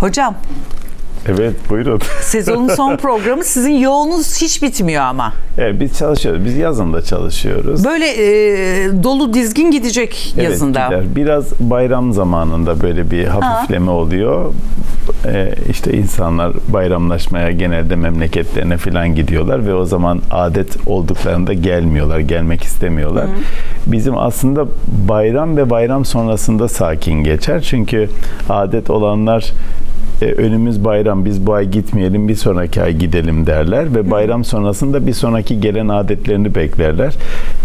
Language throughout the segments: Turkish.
Hocam Evet buyurun. sezonun son programı sizin yoğunluğunuz hiç bitmiyor ama. Evet, biz çalışıyoruz. Biz yazın da çalışıyoruz. Böyle e, dolu dizgin gidecek Evet, yazında. gider. Biraz bayram zamanında böyle bir hafifleme oluyor. Ee, işte insanlar bayramlaşmaya genelde memleketlerine falan gidiyorlar ve o zaman adet olduklarında gelmiyorlar, gelmek istemiyorlar. Bizim aslında bayram ve bayram sonrasında sakin geçer. Çünkü adet olanlar e, önümüz bayram biz bu ay gitmeyelim bir sonraki ay gidelim derler ve bayram sonrasında bir sonraki gelen adetlerini beklerler.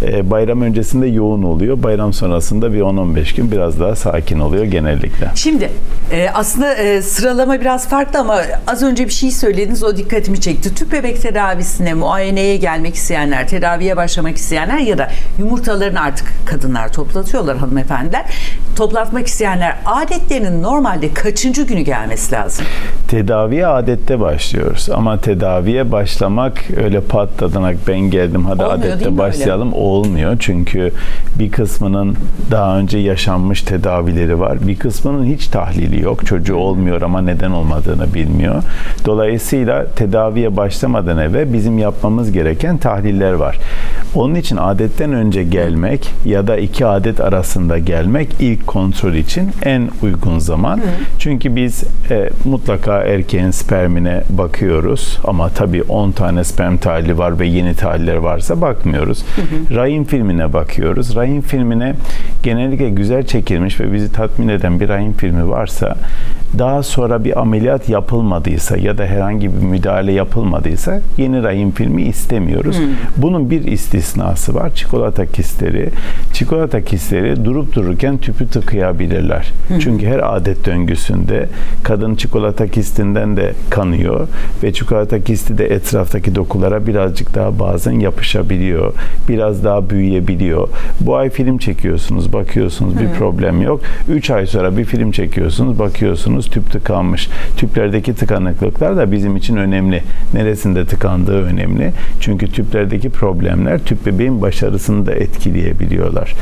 E, bayram öncesinde yoğun oluyor. Bayram sonrasında bir 10-15 gün biraz daha sakin oluyor genellikle. Şimdi e, aslında e, sıralama biraz farklı ama az önce bir şey söylediniz o dikkatimi çekti. Tüp bebek tedavisine, muayeneye gelmek isteyenler, tedaviye başlamak isteyenler ya da yumurtalarını artık kadınlar toplatıyorlar hanımefendiler. Toplatmak isteyenler adetlerinin normalde kaçıncı günü gelmesi lazım? Tedaviye adette başlıyoruz ama tedaviye başlamak öyle pat tadanak ben geldim hadi Olmuyor, adette öyle? Olmuyor. Çünkü bir kısmının daha önce yaşanmış tedavileri var. Bir kısmının hiç tahlili yok. Çocuğu olmuyor ama neden olmadığını bilmiyor. Dolayısıyla tedaviye başlamadan evvel bizim yapmamız gereken tahliller var. Onun için adetten önce gelmek ya da iki adet arasında gelmek ilk kontrol için en uygun zaman. Çünkü biz e, mutlaka erkeğin spermine bakıyoruz ama tabii 10 tane sperm tahlili var ve yeni tahliller varsa bakmıyoruz. Rahim filmine bakıyoruz. Rahim filmine genellikle güzel çekilmiş ve bizi tatmin eden bir rahim filmi varsa daha sonra bir ameliyat yapılmadıysa ya da herhangi bir müdahale yapılmadıysa yeni rahim filmi istemiyoruz. Bunun bir istisnası var. Çikolata kistleri. Çikolata kistleri durup dururken tüpü tıkayabilirler. Çünkü her adet döngüsünde kadın çikolata kistinden de kanıyor ve çikolata kisti de etraftaki dokulara birazcık daha bazen yapışabiliyor. Biraz daha büyüyebiliyor. Bu ay film çekiyorsunuz, bakıyorsunuz bir problem yok. 3 ay sonra bir film çekiyorsunuz, bakıyorsunuz tüp tıkanmış. Tüplerdeki tıkanıklıklar da bizim için önemli. Neresinde tıkandığı önemli. Çünkü tüplerdeki problemler tüp bebeğin başarısını da etkileyebiliyorlar.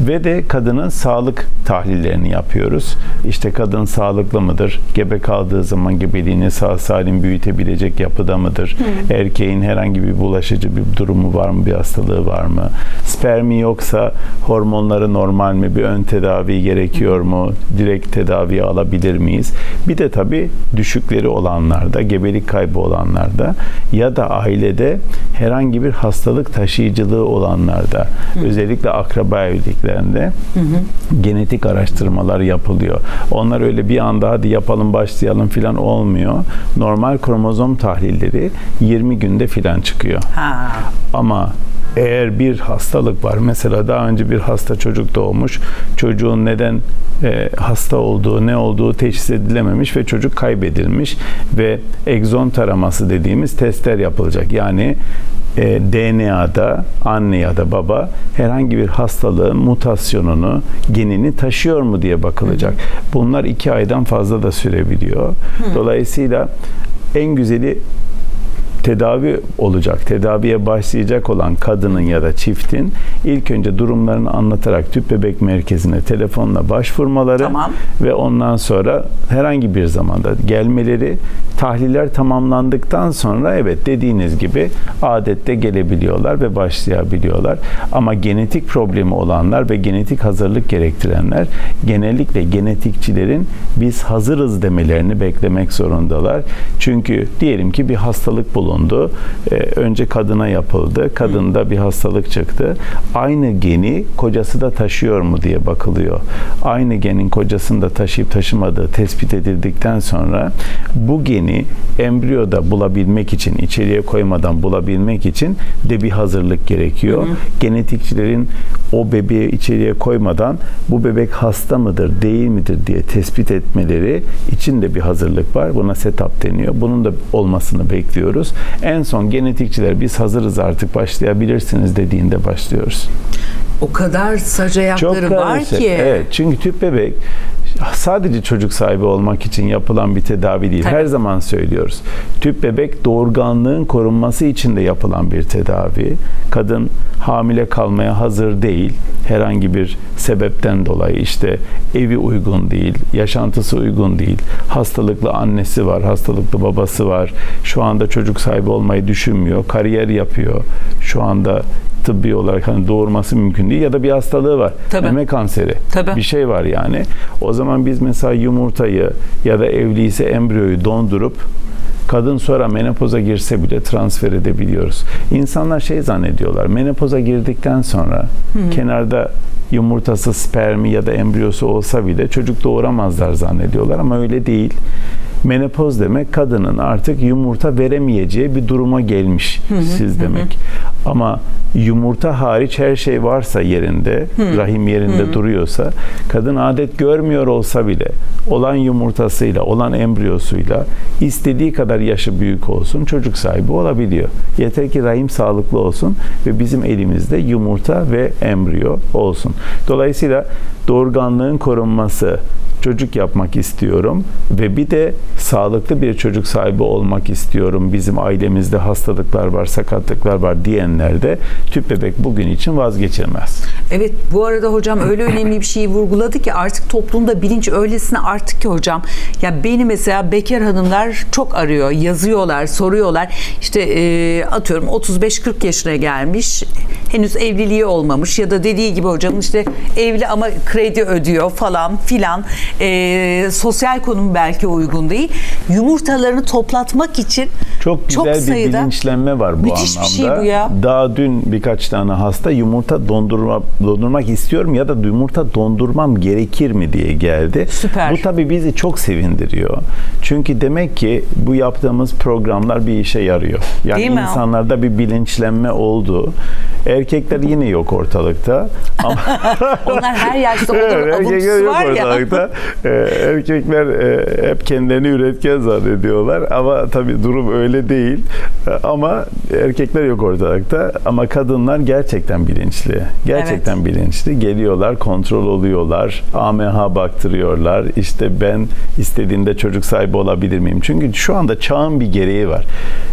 Ve de kadının sağlık tahlillerini yapıyoruz. İşte kadın sağlıklı mıdır? Gebe kaldığı zaman gebeliğini sağ salim büyütebilecek yapıda mıdır? Erkeğin herhangi bir bulaşıcı bir durumu var mı? Bir hastalığı var mı? Spermi yoksa hormonları normal mi? Bir ön tedavi gerekiyor mu? Direkt tedavi alabilir miyiz? Bir de tabii düşükleri olanlarda, gebelik kaybı olanlarda ya da ailede herhangi bir hastalık taşıyıcılığı olanlarda, özellikle akraba evliliklerinde genetik araştırmalar yapılıyor. Onlar öyle bir anda hadi yapalım başlayalım filan olmuyor. Normal kromozom tahlilleri 20 günde filan çıkıyor. Ha. Ama eğer bir hastalık var, mesela daha önce bir hasta çocuk doğmuş, çocuğun neden e, hasta olduğu, ne olduğu teşhis edilememiş ve çocuk kaybedilmiş ve egzon taraması dediğimiz testler yapılacak. Yani e, DNA'da anne ya da baba herhangi bir hastalığın mutasyonunu, genini taşıyor mu diye bakılacak. Bunlar iki aydan fazla da sürebiliyor. Dolayısıyla en güzeli tedavi olacak, tedaviye başlayacak olan kadının ya da çiftin ilk önce durumlarını anlatarak tüp bebek merkezine telefonla başvurmaları Tamam. ve ondan sonra herhangi bir zamanda gelmeleri, tahliller tamamlandıktan sonra evet dediğiniz gibi adette gelebiliyorlar ve başlayabiliyorlar. Ama genetik problemi olanlar ve genetik hazırlık gerektirenler genellikle genetikçilerin biz hazırız demelerini beklemek zorundalar. Çünkü diyelim ki bir hastalık bulundu. Ee, önce kadına yapıldı. Kadında bir hastalık çıktı. Aynı geni kocası da taşıyor mu diye bakılıyor. Aynı genin kocasını da taşıyıp taşımadığı tespit edildikten sonra bu geni embriyoda bulabilmek için, içeriye koymadan bulabilmek için de bir hazırlık gerekiyor. Genetikçilerin o bebeği içeriye koymadan bu bebek hasta mıdır, değil midir diye tespit etmeleri için de bir hazırlık var. Buna setup deniyor. Bunun da olmasını bekliyoruz. En son genetikçiler biz hazırız artık başlayabilirsiniz dediğinde başlıyoruz. O kadar sac ayakları var karışık. ki. Evet çünkü tüp bebek sadece çocuk sahibi olmak için yapılan bir tedavi değil. Tabii. Her zaman söylüyoruz. Tüp bebek doğurganlığın korunması için de yapılan bir tedavi. Kadın hamile kalmaya hazır değil. Herhangi bir sebepten dolayı işte evi uygun değil, yaşantısı uygun değil. Hastalıklı annesi var, hastalıklı babası var. Şu anda çocuk sahibi olmayı düşünmüyor, kariyer yapıyor. Şu anda tıbbi olarak hani doğurması mümkün değil ya da bir hastalığı var. Tabii. Meme kanseri. Tabii. Bir şey var yani. O zaman biz mesela yumurtayı ya da evliyse embriyoyu dondurup kadın sonra menopoza girse bile transfer edebiliyoruz. İnsanlar şey zannediyorlar. Menopoza girdikten sonra kenarda yumurtası, spermi ya da embriyosu olsa bile çocuk doğuramazlar zannediyorlar ama öyle değil. Menopoz demek kadının artık yumurta veremeyeceği bir duruma gelmiş siz demek. Ama yumurta hariç her şey varsa yerinde, rahim yerinde duruyorsa, kadın adet görmüyor olsa bile olan yumurtasıyla, olan embriyosuyla istediği kadar yaşı büyük olsun çocuk sahibi olabiliyor. Yeter ki rahim sağlıklı olsun ve bizim elimizde yumurta ve embriyo olsun. Dolayısıyla doğurganlığın korunması, çocuk yapmak istiyorum ve bir de sağlıklı bir çocuk sahibi olmak istiyorum. Bizim ailemizde hastalıklar var, sakatlıklar var diyenler de tüp bebek bugün için vazgeçilmez. Evet bu arada hocam öyle önemli bir şeyi vurguladı ki artık toplumda bilinç öylesine arttık ki hocam. Ya beni mesela bekar hanımlar çok arıyor, yazıyorlar, soruyorlar. İşte e, atıyorum 35-40 yaşına gelmiş, henüz evliliği olmamış ya da dediği gibi hocam işte evli ama kredi ödüyor falan filan. E, sosyal konum belki uygun değil. Yumurtalarını toplatmak için Çok güzel bir sayıda bilinçlenme var bu Müthiş bir anlamda. şey bu ya. Daha dün birkaç tane hasta yumurta dondurma, dondurmak istiyorum ya da yumurta dondurmam gerekir mi diye geldi. Süper. Bu tabii bizi çok sevindiriyor. Çünkü demek ki bu yaptığımız programlar bir işe yarıyor. Yani Değil mi? insanlarda bir bilinçlenme oldu. Erkekler yine yok ortalıkta. Ama onlar her yaşta olur Evet, erkekler yok var ya. ortalıkta. Ee, erkekler e, hep kendilerini üretken zannediyorlar ama tabii durum öyle değil. Ama erkekler yok ortalıkta ama kadınlar gerçekten bilinçli. Gerçekten bilinçli. Geliyorlar, kontrol oluyorlar. AMH baktırıyorlar. İşte ben istediğimde çocuk sahibi olabilir miyim? Çünkü şu anda çağın bir gereği var.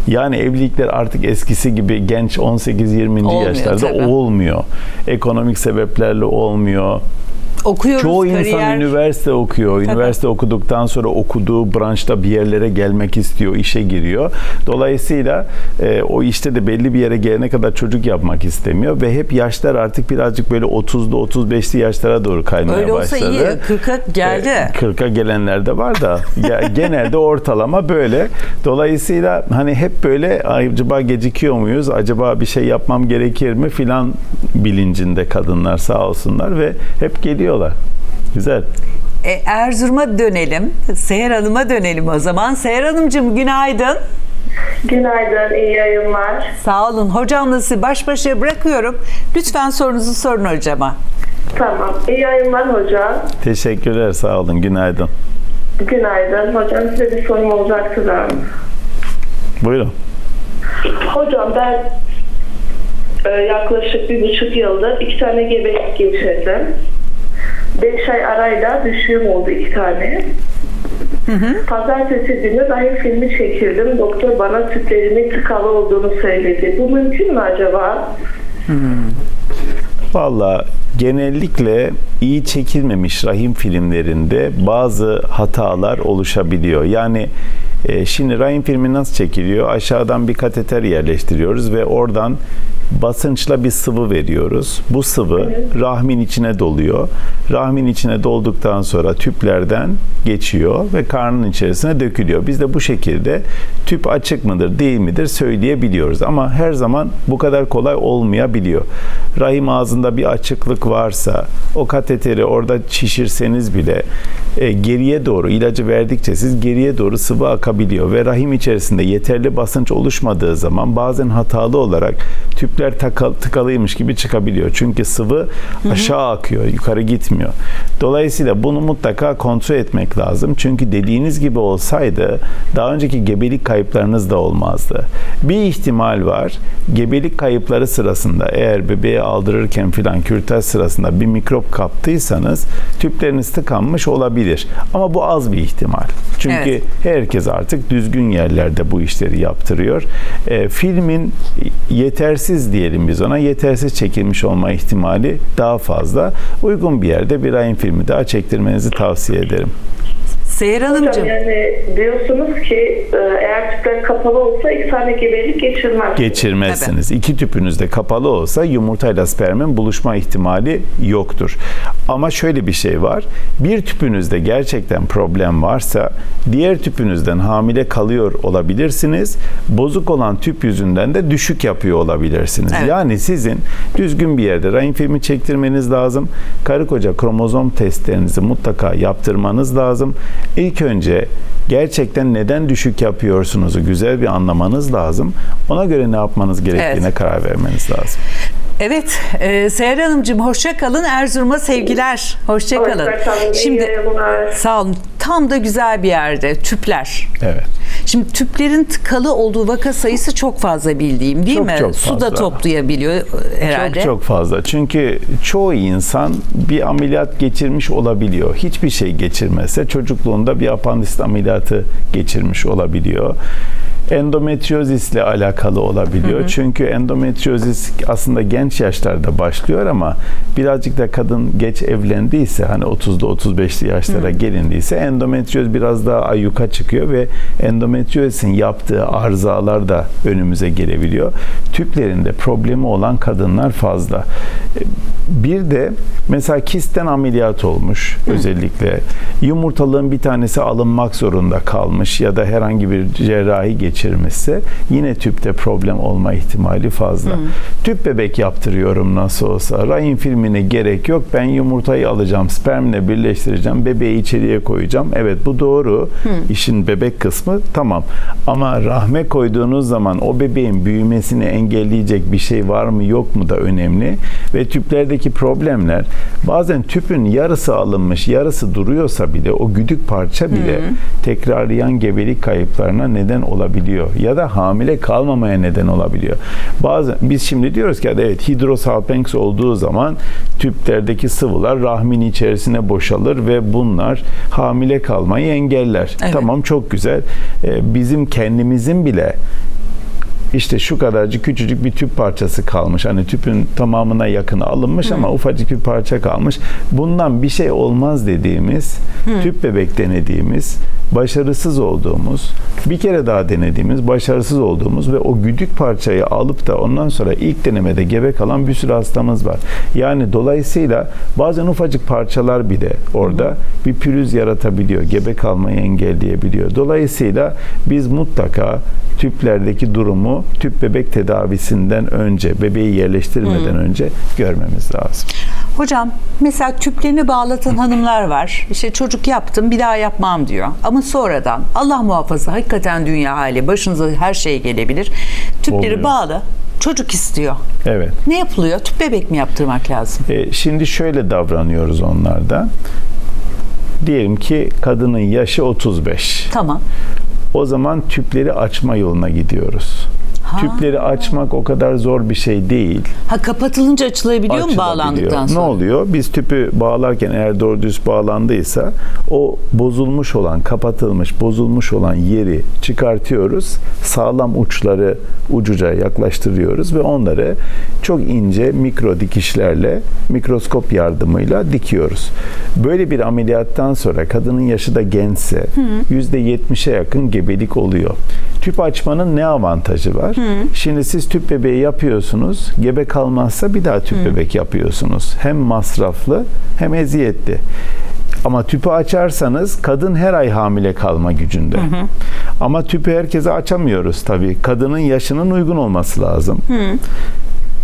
Yani evlilikler artık eskisi gibi genç 18-20. Olmuyor, yaşlarda tabii. olmuyor. Ekonomik sebeplerle olmuyor. Okuyoruz Çoğu kariyer. insan üniversite okuyor. Üniversite okuduktan sonra okuduğu branşta bir yerlere gelmek istiyor, işe giriyor. Dolayısıyla e, o işte de belli bir yere gelene kadar çocuk yapmak istemiyor ve hep yaşlar artık birazcık böyle 30'lu 35'li yaşlara doğru kaymaya Öyle olsa başladı. iyi. 40'a geldi. E, 40'a gelenler de var da genelde ortalama böyle. Dolayısıyla hani hep böyle acaba gecikiyor muyuz? Acaba bir şey yapmam gerekir mi filan bilincinde kadınlar sağ olsunlar ve hep geliyorlar. Güzel. E, Erzurum'a dönelim. Seher Hanım'a dönelim o zaman. Seher Hanımcığım günaydın. Günaydın, iyi yayınlar. Sağ olun. Hocamla sizi baş başa bırakıyorum. Lütfen sorunuzu sorun hocama. Tamam, iyi yayınlar hocam. Teşekkürler sağ olun. Günaydın. Günaydın. Hocam size bir sorum olacaktı da. Buyurun. Hocam ben e, yaklaşık bir buçuk yıldır iki tane gebelik geçirdim. Beş ay arayla düşüğüm oldu iki tane. Pazartesi günü rahim filmi çekildim. Doktor bana tüplerimin tıkalı olduğunu söyledi. Bu mümkün mü acaba? Valla genellikle iyi çekilmemiş rahim filmlerinde bazı hatalar oluşabiliyor. Yani e, şimdi rahim filmi nasıl çekiliyor? Aşağıdan bir kateter yerleştiriyoruz ve oradan basınçla bir sıvı veriyoruz. Bu sıvı rahmin içine doluyor. Rahmin içine dolduktan sonra tüplerden geçiyor ve karnın içerisine dökülüyor. Biz de bu şekilde tüp açık mıdır değil midir söyleyebiliyoruz. Ama her zaman bu kadar kolay olmayabiliyor. Rahim ağzında bir açıklık varsa o kateteri orada şişirseniz bile e, geriye doğru ilacı verdikçe siz geriye doğru sıvı akabiliyor ve rahim içerisinde yeterli basınç oluşmadığı zaman bazen hatalı olarak tüpler takal, tıkalıymış gibi çıkabiliyor. Çünkü sıvı aşağı akıyor, yukarı gitmiyor. Dolayısıyla bunu mutlaka kontrol etmek lazım. Çünkü dediğiniz gibi olsaydı daha önceki gebelik kayıplarınız da olmazdı. Bir ihtimal var. Gebelik kayıpları sırasında eğer bebeği aldırırken filan kürtaj sırasında bir mikrop kaptıysanız tüpleriniz tıkanmış olabilir. Ama bu az bir ihtimal. Çünkü Evet. herkes artık düzgün yerlerde bu işleri yaptırıyor. E, filmin yetersiz diyelim biz ona yetersiz çekilmiş olma ihtimali daha fazla. Uygun bir yerde bir ayın filmi daha çektirmenizi tavsiye ederim. Seher Hanımcığım. yani diyorsunuz ki e, eğer tüpler kapalı olsa iki tane gebelik geçirmez. geçirmezsiniz. İki tüpünüz de kapalı olsa yumurtayla spermin buluşma ihtimali yoktur. Ama şöyle bir şey var. Bir tüpünüzde gerçekten problem varsa diğer tüpünüzden hamile kalıyor olabilirsiniz. Bozuk olan tüp yüzünden de düşük yapıyor olabilirsiniz. Evet. Yani sizin düzgün bir yerde rahim filmi çektirmeniz lazım. Karı koca kromozom testlerinizi mutlaka yaptırmanız lazım. İlk önce gerçekten neden düşük yapıyorsunuzu güzel bir anlamanız lazım. Ona göre ne yapmanız gerektiğine Evet. karar vermeniz lazım. Evet, e, Seher Hanımcığım hoşça kalın. Erzurum'a sevgiler. Hoşça kalın. Hoşça kalın, Şimdi sağ olun. Tam da güzel bir yerde tüpler. Evet. Şimdi tüplerin tıkalı olduğu vaka sayısı çok fazla bildiğim değil Çok mi? çok Su da fazla. toplayabiliyor herhalde. Çok çok fazla. Çünkü çoğu insan bir ameliyat geçirmiş olabiliyor. Hiçbir şey geçirmezse çocukluğunda bir apandisit ameliyatı geçirmiş olabiliyor. Endometriozisle alakalı olabiliyor. Çünkü endometriozis aslında genç yaşlarda başlıyor ama birazcık da kadın geç evlendiyse hani 30'da 35'li yaşlara gelindiyse endometrioz biraz daha ayyuka çıkıyor ve endometriozin yaptığı arızalar da önümüze gelebiliyor. Tüplerinde problemi olan kadınlar fazla. Bir de mesela kistten ameliyat olmuş özellikle. Yumurtalığın bir tanesi alınmak zorunda kalmış ya da herhangi bir cerrahi geçirmişse yine tüpte problem olma ihtimali fazla. Tüp bebek yaptırıyorum nasıl olsa. Rahim filmine gerek yok. Ben yumurtayı alacağım, spermle birleştireceğim, bebeği içeriye koyacağım. Evet bu doğru. İşin bebek kısmı tamam. Ama rahme koyduğunuz zaman o bebeğin büyümesini engelleyecek bir şey var mı yok mu da önemli. Ve tüplerdeki problemler bazen tüpün yarısı alınmış, yarısı duruyorsa bile o güdük parça bile tekrarlayan gebelik kayıplarına neden olabiliyor ya da hamile kalmamaya neden olabiliyor. Bazen biz şimdi diyoruz ki evet hidrosalpinx olduğu zaman tüplerdeki sıvılar rahmin içerisine boşalır ve bunlar hamile kalmayı engeller. Evet. Tamam çok güzel. Ee, bizim kendimizin bile işte şu kadarcık küçücük bir tüp parçası kalmış. Hani tüpün tamamına yakını alınmış ama ufacık bir parça kalmış. Bundan bir şey olmaz dediğimiz, tüp bebek denediğimiz, başarısız olduğumuz, bir kere daha denediğimiz, başarısız olduğumuz ve o güdük parçayı alıp da ondan sonra ilk denemede gebe kalan bir sürü hastamız var. Yani dolayısıyla bazen ufacık parçalar bile orada bir pürüz yaratabiliyor, gebe kalmayı engelleyebiliyor. Dolayısıyla biz mutlaka tüplerdeki durumu tüp bebek tedavisinden önce, bebeği yerleştirmeden önce görmemiz lazım. Hocam mesela tüplerini bağlatan hanımlar var. İşte çocuk yaptım bir daha yapmam diyor. Ama sonradan Allah muhafaza hakikaten dünya hali başınıza her şey gelebilir. Tüpleri Oluyor. bağlı çocuk istiyor. Evet. Ne yapılıyor? Tüp bebek mi yaptırmak lazım? E, şimdi şöyle davranıyoruz onlarda. Diyelim ki kadının yaşı 35. Tamam. O zaman tüpleri açma yoluna gidiyoruz. Ha. Tüpleri açmak o kadar zor bir şey değil. Ha kapatılınca açılabiliyor mu bağlandıktan sonra? Ne oluyor? Biz tüpü bağlarken eğer doğru düz bağlandıysa o bozulmuş olan, kapatılmış, bozulmuş olan yeri çıkartıyoruz. Sağlam uçları ucuca yaklaştırıyoruz ve onları çok ince mikro dikişlerle, mikroskop yardımıyla dikiyoruz. Böyle bir ameliyattan sonra kadının yaşı da gençse %70'e yakın gebelik oluyor. Tüp açmanın ne avantajı var? Şimdi siz tüp bebeği yapıyorsunuz. Gebe kalmazsa bir daha tüp bebek yapıyorsunuz. Hem masraflı hem eziyetli. Ama tüpü açarsanız kadın her ay hamile kalma gücünde. Ama tüpü herkese açamıyoruz tabii. Kadının yaşının uygun olması lazım.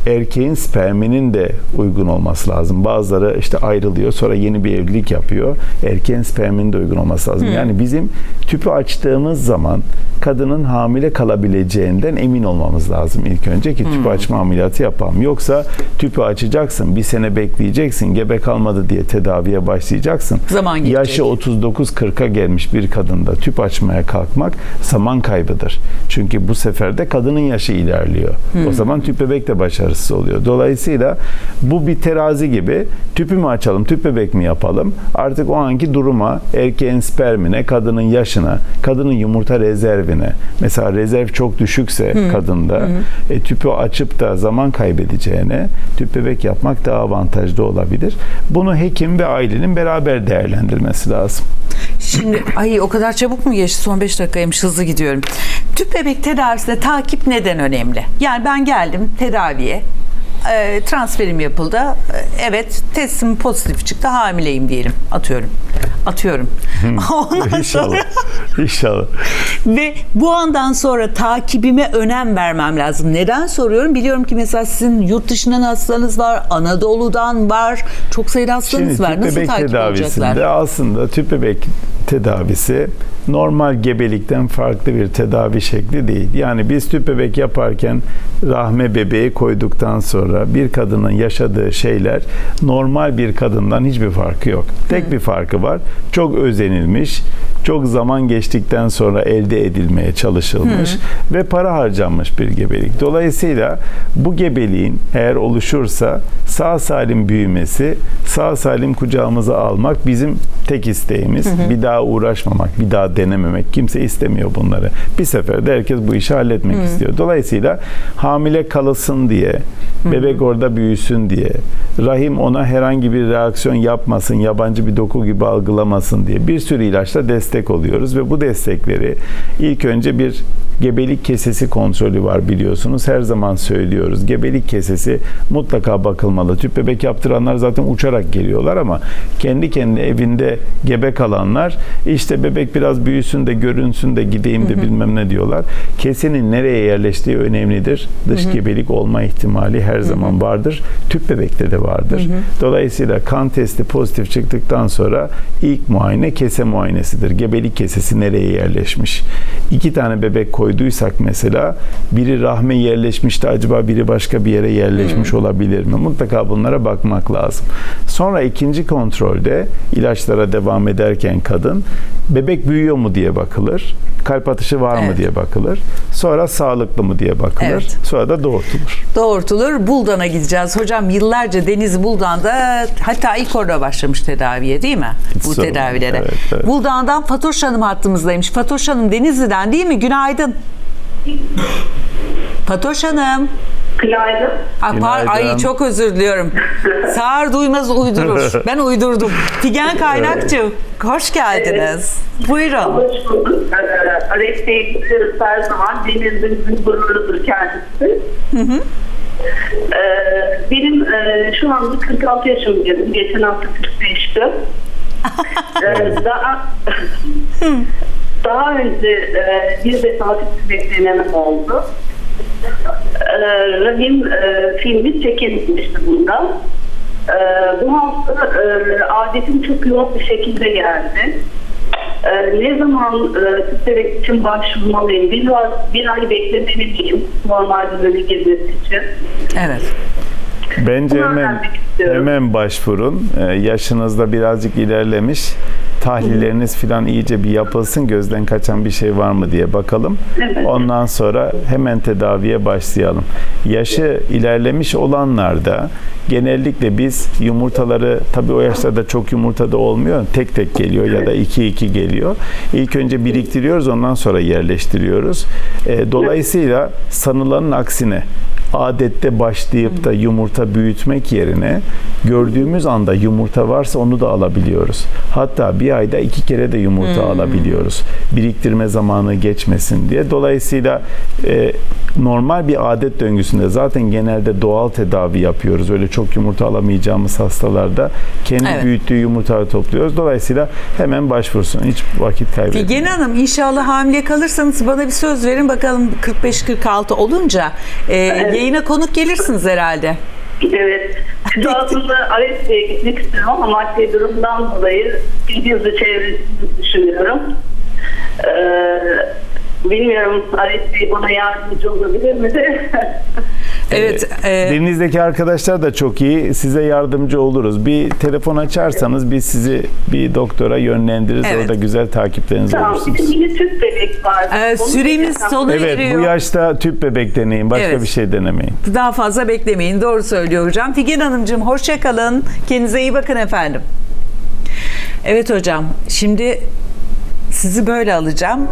Erkeğin sperminin de uygun olması lazım. Bazıları işte ayrılıyor sonra yeni bir evlilik yapıyor. Erkeğin sperminin de uygun olması lazım. Yani bizim tüpü açtığımız zaman kadının hamile kalabileceğinden emin olmamız lazım ilk önce ki tüp açma ameliyatı yapalım. Yoksa tüpü açacaksın, bir sene bekleyeceksin, gebe kalmadı diye tedaviye başlayacaksın. Zaman geçecek. Yaşı 39-40'a gelmiş bir kadında tüp açmaya kalkmak zaman kaybıdır. Çünkü bu sefer de kadının yaşı ilerliyor. O zaman tüp bebek de başarısız oluyor. Dolayısıyla bu bir terazi gibi tüpü mü açalım, tüp bebek mi yapalım? Artık o anki duruma, erkeğin spermine, kadının yaşına, kadının yumurta rezervine. Mesela rezerv çok düşükse kadında e, tüpü açıp da zaman kaybedeceğine tüp bebek yapmak daha avantajlı olabilir. Bunu hekim ve ailenin beraber değerlendirmesi lazım. Şimdi ay o kadar çabuk mu geçti? Son 5 dakikaymış hızlı gidiyorum. Tüp bebek tedavisinde takip neden önemli? Yani ben geldim tedaviye. E, transferim yapıldı. E, Evet testim pozitif çıktı. Hamileyim diyelim. Atıyorum. Atıyorum. Ondan sonra İnşallah. İnşallah. ve bu andan sonra takibime önem vermem lazım. Neden soruyorum? Biliyorum ki mesela sizin yurt dışından hastanız var, Anadolu'dan var, çok sayıda hastanız var. Nasıl takip tedavisinde olacaklar? aslında tüp bebek tedavisi normal gebelikten farklı bir tedavi şekli değil. Yani biz tüp bebek yaparken rahme bebeği koyduktan sonra bir kadının yaşadığı şeyler normal bir kadından hiçbir farkı yok. Tek bir farkı var. Çok özenilmiş, çok zaman geçtikten sonra elde edilmeye çalışılmış ve para harcanmış bir gebelik. Dolayısıyla bu gebeliğin eğer oluşursa sağ salim büyümesi, sağ salim kucağımıza almak bizim tek isteğimiz. Bir daha uğraşmamak, bir daha denememek. Kimse istemiyor bunları. Bir seferde herkes bu işi halletmek istiyor. Dolayısıyla hamile kalasın diye, bebek orada büyüsün diye, rahim ona herhangi bir reaksiyon yapmasın, yabancı bir doku gibi algılamasın diye bir sürü ilaçla destek oluyoruz ve bu destekleri ilk önce bir gebelik kesesi kontrolü var biliyorsunuz. Her zaman söylüyoruz. Gebelik kesesi mutlaka bakılmalı. Tüp bebek yaptıranlar zaten uçarak geliyorlar ama kendi kendi evinde gebe kalanlar işte bebek biraz büyüsün de görünsün de gideyim de bilmem ne diyorlar. Kesenin nereye yerleştiği önemlidir. Dış gebelik olma ihtimali her zaman vardır. Tüp bebekte de vardır. Dolayısıyla kan testi pozitif çıktıktan sonra ilk muayene kese muayenesidir. Gebelik kesesi nereye yerleşmiş? İki tane bebek koyduysak mesela biri rahme yerleşmişti acaba biri başka bir yere yerleşmiş olabilir mi? Mutlaka bunlara bakmak lazım. Sonra ikinci kontrolde ilaçlara devam ederken kadın bebek büyüyor mu diye bakılır. Kalp atışı var mı Evet. diye bakılır. Sonra sağlıklı mı diye bakılır. Evet. Sonra da doğurtulur. Doğurtulur. Buldan'a gideceğiz. Hocam yıllarca Deniz Buldan'da hatta ilk orada başlamış tedaviye değil mi? Hiç Bu sorun tedavilere. Evet, evet. Buldan'dan Fatoş Hanım hattımızdaymış. Fatoş Hanım Denizli'den değil mi? Günaydın. Fatoş Hanım. Günaydın. Ay, par- Günaydın. ay çok özür diliyorum. Sağır duymaz uydurur. Ben uydurdum. Figen Kaynakçı. Hoş geldiniz. Buyurun. Hoş bulduk. Ee, Arif Bey gideriz her zaman. Denizimizin gururudur kendisi. Ee, benim e, şu anda 46 yaşındayım. Geçen hafta 45'ti. ee, daha, daha önce e, bir defatif beklenemem oldu. Ee, Rahim e, filmi çekilmişti bundan. Ee, bu hafta e, adetim çok yoğun bir şekilde geldi. Ee, ne zaman e, için başvurmalıyım? Bir, ay- bir ay beklemeliyim normal düzene girmesi için. Evet. Bence hemen hemen başvurun. Ee, yaşınızda birazcık ilerlemiş. Tahlilleriniz falan iyice bir yapılsın. Gözden kaçan bir şey var mı diye bakalım. Evet. Ondan sonra hemen tedaviye başlayalım. Yaşı ilerlemiş olanlarda genellikle biz yumurtaları tabii o yaşlarda çok yumurta da olmuyor. Tek tek geliyor ya da iki iki geliyor. İlk önce biriktiriyoruz ondan sonra yerleştiriyoruz. Ee, dolayısıyla sanılanın aksine adette başlayıp da yumurta büyütmek yerine gördüğümüz anda yumurta varsa onu da alabiliyoruz. Hatta bir ayda iki kere de yumurta alabiliyoruz. Biriktirme zamanı geçmesin diye. Dolayısıyla e, normal bir adet döngüsünde zaten genelde doğal tedavi yapıyoruz. Öyle çok yumurta alamayacağımız hastalarda kendi Evet. büyüttüğü yumurtaları topluyoruz. Dolayısıyla hemen başvursun. Hiç vakit kaybetmeyin. Figen Hanım inşallah hamile kalırsanız bana bir söz verin bakalım 45-46 olunca e, yayına konuk gelirsiniz herhalde. Evet. Şimdi aslında Arif Bey'e gitmek istiyorum ama maddi durumdan dolayı Bilgizli çevresini düşünüyorum. Ee, Bilmiyorum Arif Bey bana yardımcı olabilir mi de? Evet. e, Denizdeki arkadaşlar da çok iyi. Size yardımcı oluruz. Bir telefon açarsanız biz sizi bir doktora yönlendiririz. Evet. Orada güzel takipleriniz tamam. Bir de olursunuz. yine tüp bebek var. e, Onu süremiz sona Evet eriyor. bu yaşta tüp bebek deneyin. Başka Evet. bir şey denemeyin. Daha fazla beklemeyin. Doğru söylüyor hocam. Figen Hanımcığım hoşça kalın. Kendinize iyi bakın efendim. Evet hocam. Şimdi sizi böyle alacağım.